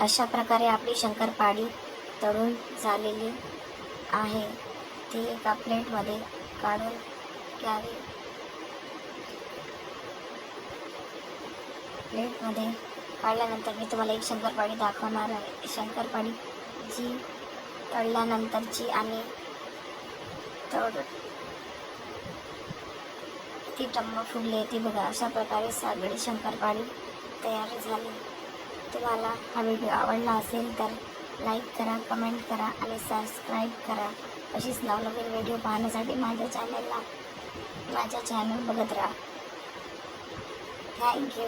अशा प्रकारे आपली शंकरपाळी तळून झालेली आहे. ती एका प्लेटमध्ये काढून घ्यावी. प्लेटमध्ये काढल्यानंतर मी तुम्हाला एक शंकरपाळी दाखवणार आहे. शंकरपाळी जी तळल्यानंतरची आणि तळ ती टम्म फुगली ती बघा अशा प्रकारे सगळी शंकरपाळी तयार झाली. तुम्हाला हा व्हिडिओ आवडला असेल तर लाईक करा कमेंट करा आणि सबस्क्राईब करा. अशीच नवनवीन व्हिडिओ पाहण्यासाठी माझ्या चॅनलला माझ्या चॅनल बघत राहा. थँक्यू